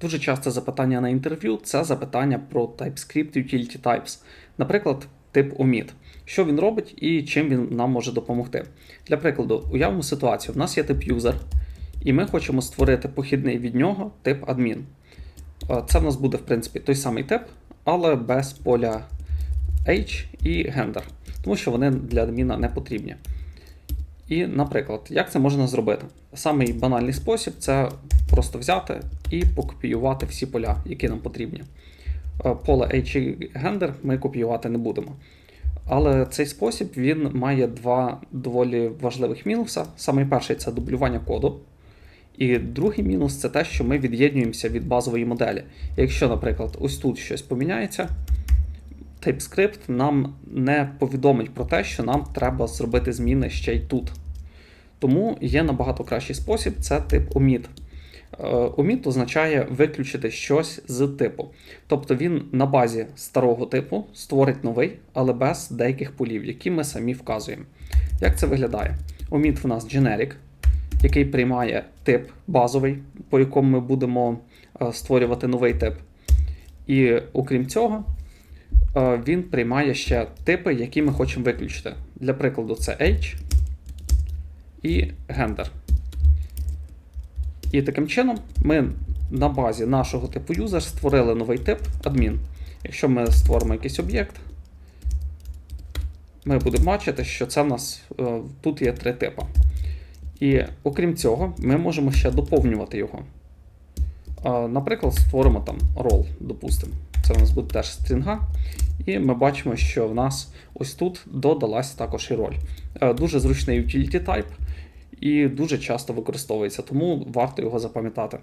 Дуже часте запитання на інтерв'ю це запитання про TypeScript Utility Types, наприклад, тип omit. Що він робить і чим він нам може допомогти. Для прикладу, уявимо ситуацію: у нас є тип user, і ми хочемо створити похідний від нього тип admin. Е, Це в нас буде, в принципі, той самий тип, але без поля age і gender, тому що вони для адміна не потрібні. І, наприклад, як це можна зробити? Самий банальний спосіб це просто взяти і покопіювати всі поля, які нам потрібні. Е, Поле H Gender ми копіювати не будемо. Але цей спосіб він має два доволі важливих мінуса. Самий перший це дублювання коду. І другий мінус це те, що ми від'єднуємося від базової моделі. Якщо, наприклад, ось тут щось поміняється, TypeScript нам не повідомить про те, що нам треба зробити зміни ще й тут. Тому є набагато кращий спосіб це тип omit. Е, Omit означає виключити щось з типу. Тобто він на базі старого типу створить новий, але без деяких полів, які ми самі вказуємо. Як це виглядає? Omit в нас generic, який приймає тип базовий, по якому ми будемо е, створювати новий тип. І окрім цього, е, він приймає ще типи, які ми хочемо виключити. Для прикладу, це age і gender. І таким чином ми на базі нашого типу user створили новий тип admin. Якщо ми створимо якийсь об'єкт, ми будемо бачити, що це в нас е, тут є три типи. І окрім цього, ми можемо ще доповнювати його. Е, Наприклад, створимо там role, допустимо. Це у нас буде теж стрінга. І ми бачимо, що в нас ось тут додалась також і роль. Е, Дуже зручний utility type і дуже часто використовується, тому варто його запам'ятати.